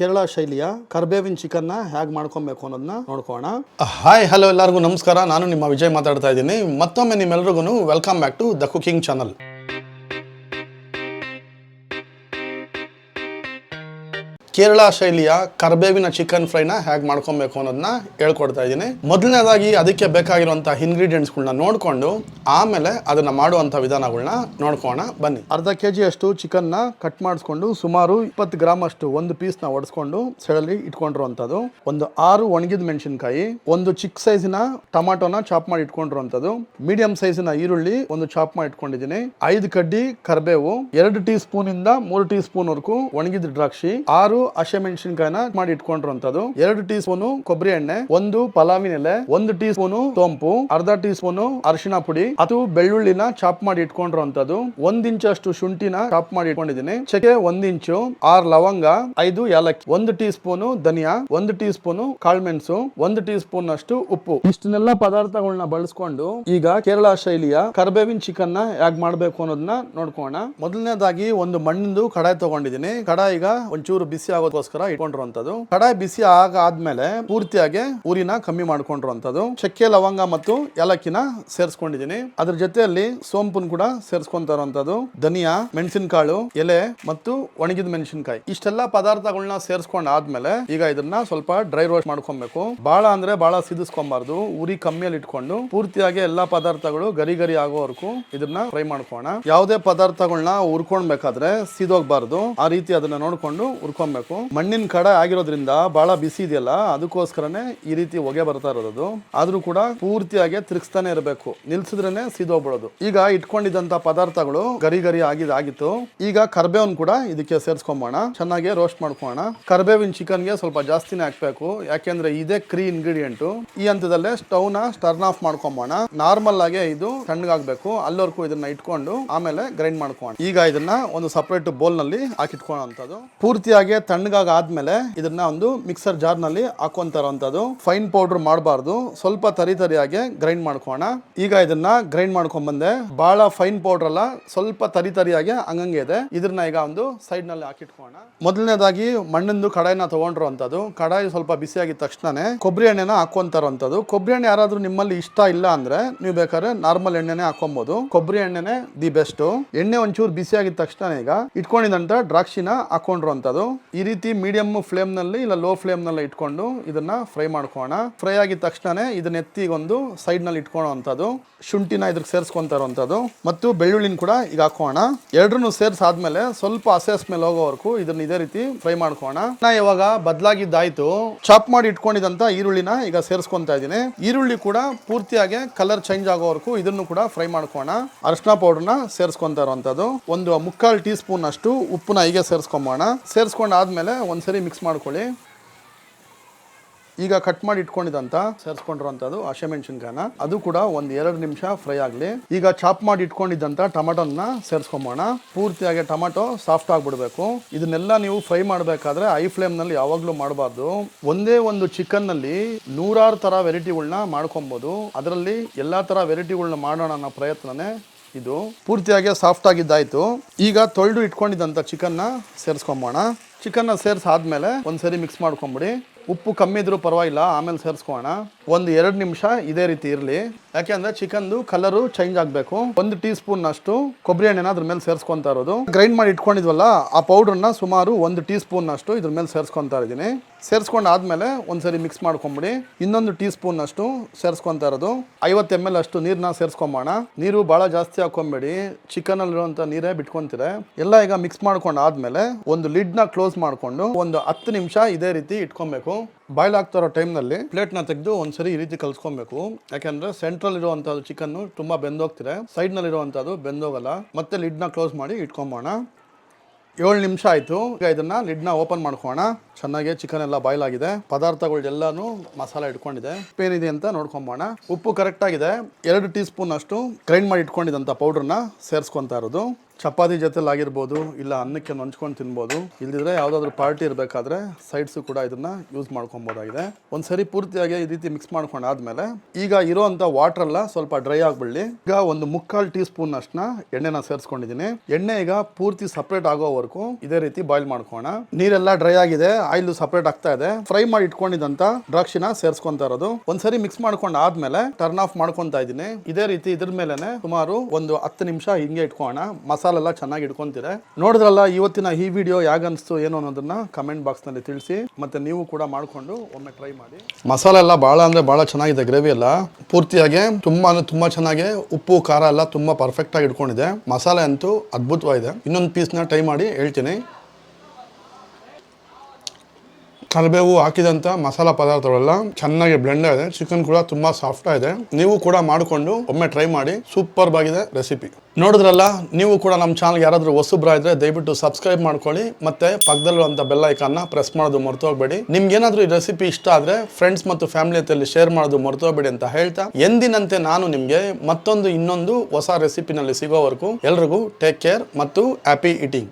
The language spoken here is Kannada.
ಕೇರಳ ಶೈಲಿಯ ಕರ್ಬೇವಿನ ಚಿಕನ್ನ ಹೇಗೆ ಮಾಡ್ಕೊಬೇಕು ಅನ್ನೋದನ್ನ ನೋಡ್ಕೋಣ ಹಾಯ್ ಹಲೋ ಎಲ್ಲರಿಗೂ ನಮಸ್ಕಾರ. ನಾನು ನಿಮ್ಮ ವಿಜಯ್ ಮಾತಾಡ್ತಾ ಇದ್ದೀನಿ. ಮತ್ತೊಮ್ಮೆ ನಿಮ್ಮೆಲ್ರಿಗೂ welcome back to the cooking channel Kerala ಶೈಲಿಯ ಕರ್ಬೇವಿನ ಚಿಕನ್ ಫ್ರೈನ ಹೇಗೆ ಮಾಡ್ಕೊಬೇಕು ಅನ್ನೋದನ್ನ ಹೇಳ್ಕೊಡ್ತಾ ಇದ್ದೀನಿ. ಮೊದಲನೇದಾಗಿ ಅದಕ್ಕೆ ಬೇಕಾಗಿರುವಂಥ ಇಂಗ್ರೀಡಿಯೆಂಟ್ಸ್ಗಳನ್ನ ನೋಡಿಕೊಂಡು ಆಮೇಲೆ ಅದನ್ನ ಮಾಡುವಂಥ ವಿಧಾನಗಳನ್ನ ನೋಡ್ಕೋಣ ಬನ್ನಿ. ಅರ್ಧ ಕೆ ಅಷ್ಟು ಚಿಕನ್ನ ಕಟ್ ಮಾಡಿಸ್ಕೊಂಡು ಸುಮಾರು ಇಪ್ಪತ್ತು ಗ್ರಾಮ್ ಅಷ್ಟು ಒಂದು ಪೀಸ್ನ ಒಡಿಸ್ಕೊಂಡು ಸೆಳಲಿ ಇಟ್ಕೊಂಡಿರುವಂತದ್ದು ಒಂದು ಆರು ಒಣಗಿದ ಮೆಣಸಿನಕಾಯಿ, ಒಂದು ಚಿಕ್ಕ ಸೈಜಿನ ಟೊಮಾಟೋನ ಚಾಪ್ ಮಾಡಿ ಇಟ್ಕೊಂಡಿರುವಂಥದ್ದು. ಮೀಡಿಯಂ ಸೈಜಿನ ಈರುಳ್ಳಿ ಒಂದು ಚಾಪ್ ಮಾಡಿ ಇಟ್ಕೊಂಡಿದ್ದೀನಿ. ಐದು ಕಡ್ಡಿ ಕರ್ಬೇವು, ಎರಡು ಟೀ ಸ್ಪೂನ್ ಇಂದ ಮೂರು ಟೀ ಸ್ಪೂನ್ ವರೆಗೂ ಒಣಗಿದ ದ್ರಾಕ್ಷಿ, ಆರು ಹಸಿಮೆಣಸಿನಕಾಯಿನ ಮಾಡಿ ಇಟ್ಕೊಂಡಿರುವಂತದ್ದು ಎರಡು ಟೀ ಸ್ಪೂನ್ ಕೊಬ್ಬರಿ ಎಣ್ಣೆ, ಒಂದು ಪಲಾವಿನ ಎಲೆ, ಒಂದು ಟೀ ಸ್ಪೂನ್ ಸೋಂಪು, ಅರ್ಧ ಟೀ ಸ್ಪೂನ್ ಅರಿಶಿನ ಪುಡಿ ಅದು ಬೆಳ್ಳುಳ್ಳಿನ ಚಾಪ್ ಮಾಡಿ ಇಟ್ಕೊಂಡಿರುವಂತದ್ದು ಒಂದ್ ಇಂಚು ಅಷ್ಟು ಶುಂಠಿನ ಚಾಪ್ ಮಾಡಿ ಇಟ್ಕೊಂಡಿದ್ದೀನಿ. ಚಕ್ಕೆ ಒಂದ್ ಇಂಚು, ಆರ್ ಲವಂಗ, ಐದು ಏಲಕ್ಕಿ, ಒಂದು ಟೀ ಸ್ಪೂನ್ ಧನಿಯಾ, ಒಂದು ಟೀ ಸ್ಪೂನ್ ಕಾಳ್ಮೆಣಸು, ಒಂದು ಟೀ ಸ್ಪೂನ್ ಅಷ್ಟು ಉಪ್ಪು. ಇಷ್ಟನ್ನೆಲ್ಲ ಪದಾರ್ಥಗಳನ್ನ ಬಳಸ್ಕೊಂಡು ಈಗ ಕೇರಳ ಶೈಲಿಯ ಕರ್ಬೇವಿನ ಚಿಕನ್ನ ಯಾಕೆ ಮಾಡ್ಬೇಕು ಅನ್ನೋದನ್ನ ನೋಡ್ಕೋಣ ಮೊದಲನೇದಾಗಿ ಒಂದು ಮಣ್ಣಿಂದು ಕಡಾಯಿ ತಗೊಂಡಿದ್ದೀನಿ. ಕಡಾಯಿಗ ಒಂಚೂರು ಬಿಸಿ ಆಗೋದಕ್ಕೋಸ್ಕರ ಇಟ್ಕೊಂಡಿರುವಂತದ್ದು ಕಡಾಯಿ ಬಿಸಿ ಆಗ ಆದ್ಮೇಲೆ ಪೂರ್ತಿಯಾಗಿ ಊರಿನ ಕಮ್ಮಿ ಮಾಡ್ಕೊಂಡಿರುವಂತದ್ದು ಚಕ್ಕೆ, ಲವಂಗ ಮತ್ತು ಏಲಕ್ಕಿನ ಸೇರಿಸ್ಕೊಂಡಿದ್ದೀನಿ. ಅದ್ರ ಜೊತೆಯಲ್ಲಿ ಸೋಂಪುನ್ ಕೂಡ ಸೇರಿಸ್ಕೊಂತ ಇರುವಂತದ್ದು ಧನಿಯಾ, ಮೆಣಸಿನಕಾಳು, ಎಲೆ ಮತ್ತು ಒಣಗಿದ ಮೆಣಸಿನಕಾಯಿ. ಇಷ್ಟೆಲ್ಲಾ ಪದಾರ್ಥಗಳನ್ನ ಸೇರಿಸ್ಕೊಂಡ್ ಆದ್ಮೇಲೆ ಈಗ ಇದನ್ನ ಸ್ವಲ್ಪ ಡ್ರೈ ರೋಸ್ಟ್ ಮಾಡ್ಕೊಬೇಕು. ಬಹಳ ಅಂದ್ರೆ ಬಾಳ ಸಿದಿಸ್ಕೊಬಾರ್ದು. ಉರಿ ಕಮ್ಮಿಯಲ್ಲಿ ಇಟ್ಕೊಂಡು ಪೂರ್ತಿಯಾಗಿ ಎಲ್ಲಾ ಪದಾರ್ಥಗಳು ಗರಿ ಗರಿ ಆಗೋವರೆಗೂ ಇದನ್ನ ಫ್ರೈ ಮಾಡ್ಕೋಣ ಯಾವುದೇ ಪದಾರ್ಥಗಳನ್ನ ಉರ್ಕೊಂಡ್ಬೇಕಾದ್ರೆ ಸಿದೋಗ್ಬಾರ್ದು. ಆ ರೀತಿ ಅದನ್ನ ನೋಡ್ಕೊಂಡು ಹುರ್ಕೊಬೇಕು. ಮಣ್ಣಿನ ಕಡೆ ಆಗಿರೋದ್ರಿಂದ ಬಹಳ ಬಿಸಿ ಇದೆಯಲ್ಲ, ಅದಕ್ಕೋಸ್ಕರನೇ ಈ ರೀತಿ ಹೊಗೆ ಬರ್ತಾ ಇರೋದು ಆದ್ರೂ ಕೂಡ ಪೂರ್ತಿಯಾಗಿ ತಿರುಗಿಸ್ತಾನೆ ಇರಬೇಕು. ನಿಲ್ಸಿದ್ರೇನೆ ಸಿದೋಗ್ಬಿಡೋದು. ಈಗ ಇಟ್ಕೊಂಡಿದ್ದಂತ ಪದಾರ್ಥಗಳು ಗರಿ ಗರಿ ಆಗಿದಾಗಿತ್ತು ಈಗ ಕರ್ಬೇವನ್ ಕೂಡ ಇದಕ್ಕೆ ಸೇರ್ಸ್ಕೊಂಬೋಣ. ಚೆನ್ನಾಗಿ ರೋಸ್ಟ್ ಮಾಡ್ಕೋಣ ಕರ್ಬೇವಿನ ಚಿಕನ್ಗೆ ಸ್ವಲ್ಪ ಜಾಸ್ತಿನೇ ಹಾಕ್ಬೇಕು. ಯಾಕೆಂದ್ರೆ ಇದೇ ಕ್ರೀ ಇಂಗ್ರೀಡಿಯೆಂಟ್ ಈ ಹಂತದಲ್ಲೇ ಸ್ಟವ್ನ ಟರ್ನ್ ಆಫ್ ಮಾಡ್ಕೊಂಬೋಣ. ನಾರ್ಮಲ್ ಆಗಿ ಇದು ತಣ್ಣಗಾಗ್ಬೇಕು. ಅಲ್ಲವರೆಗೂ ಇದನ್ನ ಇಟ್ಕೊಂಡು ಆಮೇಲೆ ಗ್ರೈಂಡ್ ಮಾಡ್ಕೋಣ ಈಗ ಇದನ್ನ ಒಂದು ಸಪರೇಟ್ ಬೋಲ್ನಲ್ಲಿ ಹಾಕಿಟ್ಕೊಳ್ಳೋಂಥದ್ದು ಪೂರ್ತಿಯಾಗಿ ತಣ್ಣಗಾಗ ಆದ್ಮೇಲೆ ಇದನ್ನ ಒಂದು ಮಿಕ್ಸರ್ ಜಾರ್ನಲ್ಲಿ ಹಾಕೊಂತಾರಂಥದ್ದು ಫೈನ್ ಪೌಡರ್ ಮಾಡಬಾರ್ದು. ಸ್ವಲ್ಪ ತರಿ ತರಿಯಾಗಿ ಗ್ರೈಂಡ್ ಮಾಡ್ಕೋಣ ಈಗ ಇದನ್ನ ಗ್ರೈಂಡ್ ಮಾಡ್ಕೊಂಡ್ ಬಂದೆ ಬಹಳ ಫೈನ್ ಪೌಡರ್ ಅಲ್ಲ, ಸ್ವಲ್ಪ ತರಿ ತರಿಯಾಗಿ ಹಂಗಂಗೆ ಇದೆ. ಇದನ್ನ ಈಗ ಒಂದು ಸೈಡ್ನಲ್ಲಿ ಹಾಕಿಟ್ಕೋಣ ಮೊದಲನೇದಾಗಿ ಮಣ್ಣಿಂದು ಕಡಾಯಿನ ತಗೊಂಡಿರುವಂತದ್ದು. ಕಡಾಯಿ ಸ್ವಲ್ಪ ಬಿಸಿ ಆಗಿದ ತಕ್ಷಣನೇ ಕೊಬ್ಬರಿ ಎಣ್ಣೆನ ಹಾಕೊಂತಾರಂಥದ್ದು ಕೊಬ್ಬರಿ ಎಣ್ಣೆ ಯಾರಾದ್ರೂ ನಿಮ್ಮಲ್ಲಿ ಇಷ್ಟ ಇಲ್ಲ ಅಂದ್ರೆ ನೀವು ಬೇಕಾದ್ರೆ ನಾರ್ಮಲ್ ಎಣ್ಣೆನೆ ಹಾಕೊಬಹುದು ಕೊಬ್ಬರಿ ಎಣ್ಣೆನೆ ದಿ ಬೆಸ್ಟ್ ಎಣ್ಣೆ ಒಂಚೂರು ಬಿಸಿ ಆಗಿದ ತಕ್ಷಣ ಈಗ ಇಟ್ಕೊಂಡಿದಂತ ದ್ರಾಕ್ಷಿನ ಈ ರೀತಿ ಮೀಡಿಯಂ ಫ್ಲೇಮ್ನಲ್ಲಿ ಇಲ್ಲ ಲೋ ಫ್ಲೇಮ್ನಲ್ಲಿ ಇಟ್ಕೊಂಡು ಇದನ್ನ ಫ್ರೈ ಮಾಡ್ಕೋಣ ಫ್ರೈ ಆಗಿದ ತಕ್ಷಣನೇ ಇದನ್ನ ಎತ್ತಿಗೊಂದು ಒಂದು ಸೈಡ್ನಲ್ಲಿ ಇಟ್ಕೊಳ್ಳೋವಂಥದ್ದು. ಶುಂಠಿನ ಇದ್ರಿಗೆ ಸೇರಿಸ್ಕೊಂತ ಇರುವಂತದ್ದು ಮತ್ತು ಬೆಳ್ಳುಳ್ಳಿನ ಕೂಡ ಈಗ ಹಾಕೋಣ ಎರಡನ್ನೂ ಸೇರ್ಸಾದ್ಮೇಲೆ ಸ್ವಲ್ಪ ಹಸೆ ಮೇಲೆ ಹೋಗೋವರೆಗೂ ಇದನ್ನ ಇದೇ ರೀತಿ ಫ್ರೈ ಮಾಡ್ಕೋಣ ನಾ ಇವಾಗ ಬದಲಾಗಿದ್ದಾಯ್ತು. ಚಾಪ್ ಮಾಡಿ ಇಟ್ಕೊಂಡಿದಂತ ಈರುಳ್ಳಿನ ಈಗ ಸೇರಿಸ್ಕೊತಾ ಇದ್ದೀನಿ. ಈರುಳ್ಳಿ ಕೂಡ ಪೂರ್ತಿಯಾಗಿ ಕಲರ್ ಚೇಂಜ್ ಆಗೋವರೆಗೂ ಇದನ್ನು ಕೂಡ ಫ್ರೈ ಮಾಡ್ಕೋಣ ಅರಿಶಿನ ಪೌಡರ್ನ ಸೇರಿಸ್ಕೊತಾ ಇರುವಂತದ್ದು ಒಂದು ಮುಕ್ಕಾಲು ಟೀ ಸ್ಪೂನ್ ಅಷ್ಟು ಉಪ್ಪನ್ನ ಹೀಗೆ ಸೇರಿಸ್ಕೊಂಬೋಣ ಸೇರಿಸ್ಕೊಂಡು ಒಂದು ಸರಿ ಮಿಕ್ಸ್ ಮಾಡ್ಕೊಳ್ಳಿ. ಈಗ ಕಟ್ ಮಾಡಿ ಇಟ್ಕೊಂಡಿದಂತ ಸೇರಿಸ್ಕೊಂಡಿರುವಂತದ್ದು ಹಸಿಮೆಣಸಿನ್ಕಾಯನ ಅದು ಕೂಡ ಒಂದು ಎರಡು ನಿಮಿಷ ಫ್ರೈ ಆಗಲಿ. ಈಗ ಚಾಪ್ ಮಾಡಿ ಇಟ್ಕೊಂಡಿದ್ದಂತ ಟೊಮಾಟೋನ ಸೇರಿಸ್ಕೊಂಬೋಣ ಪೂರ್ತಿಯಾಗಿ ಟೊಮಾಟೊ ಸಾಫ್ಟ್ ಆಗಿಬಿಡಬೇಕು. ಇದನ್ನೆಲ್ಲ ನೀವು ಫ್ರೈ ಮಾಡಬೇಕಾದ್ರೆ ಐ ಫ್ಲೇಮ್ನಲ್ಲಿ ಯಾವಾಗಲೂ ಮಾಡಬಾರ್ದು. ಒಂದೇ ಒಂದು ಚಿಕನ್ನಲ್ಲಿ ನೂರಾರು ಥರ ವೆರೈಟಿಗಳನ್ನ ಮಾಡ್ಕೊಬೋದು. ಅದರಲ್ಲಿ ಎಲ್ಲ ಥರ ವೆರೈಟಿಗಳನ್ನ ಮಾಡೋಣ ಅನ್ನೋ ಪ್ರಯತ್ನನೇ ಇದು ಪೂರ್ತಿಯಾಗಿ ಸಾಫ್ಟ್ ಆಗಿದ್ದಾಯ್ತು. ಈಗ ತೊಳೆದು ಇಟ್ಕೊಂಡಿದ್ದಂಥ ಚಿಕನ್ನ ಸೇರಿಸ್ಕೊಂಬೋಣ ಚಿಕನ್ನ ಸೇರಿಸಾದ್ಮೇಲೆ ಒಂದ್ಸರಿ ಮಿಕ್ಸ್ ಮಾಡ್ಕೊಂಬಿಡಿ. ಉಪ್ಪು ಕಮ್ಮಿ ಇದ್ರೂ ಪರವಾಗಿಲ್ಲ, ಆಮೇಲೆ ಸೇರಿಸ್ಕೋಣ ಒಂದು ಎರಡು ನಿಮಿಷ ಇದೇ ರೀತಿ ಇರಲಿ. ಯಾಕೆಂದ್ರೆ ಚಿಕನ್ದು ಕಲರು ಚೇಂಜ್ ಆಗಬೇಕು. ಒಂದು ಟೀ ಸ್ಪೂನ್ ಅಷ್ಟು ಕೊಬ್ಬರಿ ಎಣ್ಣೆನ ಅದ್ರ ಮೇಲೆ ಸೇರಿಸ್ಕೊಂತಾ ಇರೋದು. ಗ್ರೈಂಡ್ ಮಾಡಿ ಇಟ್ಕೊಂಡಿದ್ವಲ್ಲ, ಆ ಪೌಡ್ರನ್ನ ಸುಮಾರು ಒಂದು ಟೀ ಸ್ಪೂನ್ ಅಷ್ಟು ಇದ್ರ ಮೇಲೆ ಸೇರಿಸ್ಕೊಂತಾ ಇದ್ದೀನಿ. ಸೇರಿಸ್ಕೊಂಡು ಆದ್ಮೇಲೆ ಒಂದ್ಸರಿ ಮಿಕ್ಸ್ ಮಾಡ್ಕೊಂಬಿಡಿ. ಇನ್ನೊಂದು ಟೀ ಸ್ಪೂನ್ ಅಷ್ಟು ಸೇರಿಸ್ಕೊಂತಾ ಇರೋದು. ಐವತ್ತು ಎಂ ಎಲ್ ಅಷ್ಟು ನೀರನ್ನ ಸೇರಿಸ್ಕೊಂಬೋಣ. ನೀರು ಭಾಳ ಜಾಸ್ತಿ ಹಾಕೊಂಬೇಡಿ. ಚಿಕನ್ ಅಲ್ಲಿರುವಂಥ ನೀರೇ ಬಿಟ್ಕೊತೀರ. ಎಲ್ಲ ಈಗ ಮಿಕ್ಸ್ ಮಾಡ್ಕೊಂಡು ಆದ್ಮೇಲೆ ಒಂದು ಲಿಡ್ನ ಕ್ಲೋಸ್ ಮಾಡಿಕೊಂಡು ಒಂದು ಹತ್ತು ನಿಮಿಷ ಇದೇ ರೀತಿ ಇಟ್ಕೊಬೇಕು. ಬಾಯ್ಲ್ ಆಗ್ತಾ ಇರೋ ಟೈಮ್ನಲ್ಲಿ ಪ್ಲೇಟ್ನ ತೆಗೆದು ಒಂದ್ಸರಿ ಈ ರೀತಿ ಕಲ್ಸ್ಕೊಬೇಕು. ಯಾಕೆಂದ್ರೆ ಸೆಂಟ್ರಲ್ ಇರುವಂತದ್ದು ಚಿಕನ್ ತುಂಬಾ ಬೆಂದೋಗ್ತಿದೆ. ಸೈಡ್ನಲ್ಲಿ ಇರುವಂತಹದ್ದು ಬೆಂದೋಗಲ್ಲ. ಮತ್ತೆ ಲಿಡ್ನ ಕ್ಲೋಸ್ ಮಾಡಿ ಇಟ್ಕೊಂಬೋಣ. ಏಳು ನಿಮಿಷ ಆಯಿತು. ಈಗ ಇದನ್ನ ಲಿಡ್ನ ಓಪನ್ ಮಾಡ್ಕೋಣ ಚೆನ್ನಾಗಿ ಚಿಕನ್ ಎಲ್ಲ ಬಾಯ್ಲ್ ಆಗಿದೆ. ಪದಾರ್ಥಗಳೆಲ್ಲಾನು ಮಸಾಲ ಇಟ್ಕೊಂಡಿದೆ. ಉಪ್ಪೇನಿದೆ ಅಂತ ನೋಡ್ಕೊಂಬೋಣ ಉಪ್ಪು ಕರೆಕ್ಟ್ ಆಗಿದೆ. ಎರಡು ಟೀ ಸ್ಪೂನ್ ಅಷ್ಟು ಗ್ರೈಂಡ್ ಮಾಡಿ ಇಟ್ಕೊಂಡಿದ್ದಂಥ ಪೌಡರ್ನ ಸೇರಿಸ್ಕೊಂತಾ ಇರೋದು. ಚಪಾತಿ ಜೊತೆಲಿ ಆಗಿರ್ಬೋದು ಇಲ್ಲ ಅನ್ನಕ್ಕೆ ನಂಚ್ಕೊಂಡು ತಿನ್ಬೋದು. ಇಲ್ದಿದ್ರೆ ಯಾವುದಾದ್ರೂ ಪಾರ್ಟಿ ಇರಬೇಕಾದ್ರೆ ಸೈಡ್ಸು ಕೂಡ ಇದನ್ನ ಯೂಸ್ ಮಾಡ್ಕೊಬೋದಾಗಿದೆ. ಒಂದ್ಸರಿ ಪೂರ್ತಿಯಾಗಿ ಈ ರೀತಿ ಮಿಕ್ಸ್ ಮಾಡ್ಕೊಂಡಾದ್ಮೇಲೆ ಈಗ ಇರೋಂಥ ವಾಟರ್ ಎಲ್ಲ ಸ್ವಲ್ಪ ಡ್ರೈ ಆಗ್ಬಿಡ್ಲಿ. ಈಗ ಒಂದು ಮುಕ್ಕಾಲು ಟೀ ಸ್ಪೂನ್ ಅಷ್ಟನ್ನ ಎಣ್ಣೆನ ಸೇರಿಸ್ಕೊಂಡಿದ್ದೀನಿ. ಎಣ್ಣೆ ಈಗ ಪೂರ್ತಿ ಸಪ್ರೇಟ್ ಆಗೋವರೆಗೂ ಇದೇ ರೀತಿ ಬಾಯ್ಲ್ ಮಾಡ್ಕೋಣ. ನೀರೆಲ್ಲ ಡ್ರೈ ಆಗಿದೆ. ಆಯಿಲ್ ಸಪರೇಟ್ ಆಗ್ತಾ ಇದೆ. ಫ್ರೈ ಮಾಡಿ ಇಟ್ಕೊಂಡಿದ್ದಂತ ದ್ರಾಕ್ಷಿನ ಸೇರ್ಸ್ಕೊಂತ ಇರೋದು. ಒಂದ್ಸರಿ ಮಿಕ್ಸ್ ಮಾಡ್ಕೊಂಡು ಆದ್ಮೇಲೆ ಟರ್ನ್ ಆಫ್ ಮಾಡ್ಕೊಂತಾ ಇದ್ದೀನಿ. ಇದೇ ರೀತಿ ಇದ್ರ ಮೇಲೆನೆ ಸುಮಾರು ಒಂದು ಹತ್ತು ನಿಮಿಷ ಹಿಂಗೆ ಇಟ್ಕೋಣ ಮಸಾಲೆ ಎಲ್ಲ ಚೆನ್ನಾಗಿ ಇಟ್ಕೊಂತಿದೆ ನೋಡಿದ್ರಲ್ಲ ಇವತ್ತಿನ ಈ ವಿಡಿಯೋ ಅನಿಸ್ತು, ಏನು ಅನ್ನೋದನ್ನ ಕಮೆಂಟ್ ಬಾಕ್ಸ್ನಲ್ಲಿ ತಿಳಿಸಿ. ಮತ್ತೆ ನೀವು ಕೂಡ ಮಾಡ್ಕೊಂಡು ಒಮ್ಮೆ ಟ್ರೈ ಮಾಡಿ. ಮಸಾಲೆ ಎಲ್ಲ ಬಹಳ ಅಂದ್ರೆ ಬಹಳ ಚೆನ್ನಾಗಿದೆ ಗ್ರೇವಿ ಎಲ್ಲ. ಪೂರ್ತಿಯಾಗಿ ತುಂಬಾ ಅಂದ್ರೆ ತುಂಬಾ ಚೆನ್ನಾಗಿ ಉಪ್ಪು, ಖಾರ ಎಲ್ಲ ತುಂಬಾ ಪರ್ಫೆಕ್ಟ್ ಆಗಿ ಇಟ್ಕೊಂಡಿದೆ. ಮಸಾಲೆ ಅಂತೂ ಅದ್ಭುತವಾಗಿದೆ. ಇನ್ನೊಂದು ಪೀಸ್ನ ಟ್ರೈ ಮಾಡಿ ಹೇಳ್ತೀನಿ. ಕರಿಬೇವು ಹಾಕಿದಂಥ ಮಸಾಲಾ ಪದಾರ್ಥಗಳೆಲ್ಲ ಚೆನ್ನಾಗಿ ಬ್ಲೆಂಡ್ ಆಗಿದೆ. ಚಿಕನ್ ಕೂಡ ತುಂಬಾ ಸಾಫ್ಟ್ ಆಗಿದೆ. ನೀವು ಕೂಡ ಮಾಡಿಕೊಂಡು ಒಮ್ಮೆ ಟ್ರೈ ಮಾಡಿ ಸೂಪರ್ ಆಗಿದೆ ರೆಸಿಪಿ ನೋಡಿದ್ರಲ್ಲ, ನೀವು ಕೂಡ ನಮ್ಮ ಚಾನಲ್ ಯಾರಾದರೂ ಹೊಸಬ್ರ ಇದ್ರೆ ದಯವಿಟ್ಟು ಸಬ್ಸ್ಕ್ರೈಬ್ ಮಾಡ್ಕೊಳ್ಳಿ. ಮತ್ತೆ ಪಕ್ಕದಲ್ಲಿರುವಂಥ ಬೆಲ್ ಐಕಾನ್ನ ಪ್ರೆಸ್ ಮಾಡೋದು ಮರೆತು ಹೋಗ್ಬೇಡಿ ನಿಮ್ಗೆ ಏನಾದರೂ ಈ ರೆಸಿಪಿ ಇಷ್ಟ ಆದ್ರೆ ಫ್ರೆಂಡ್ಸ್ ಮತ್ತು ಫ್ಯಾಮಿಲಿ ಜೊತೆಯಲ್ಲಿ ಶೇರ್ ಮಾಡೋದು ಮರ್ತೋಗ್ಬೇಡಿ ಅಂತ ಹೇಳ್ತಾ, ಎಂದಿನಂತೆ ನಾನು ನಿಮಗೆ ಮತ್ತೊಂದು ಇನ್ನೊಂದು ಹೊಸ ರೆಸಿಪಿನಲ್ಲಿ ಸಿಗೋವರೆಗೂ ಎಲ್ರಿಗೂ ಟೇಕ್ ಕೇರ್ ಮತ್ತು ಹ್ಯಾಪಿ ಈಟಿಂಗ್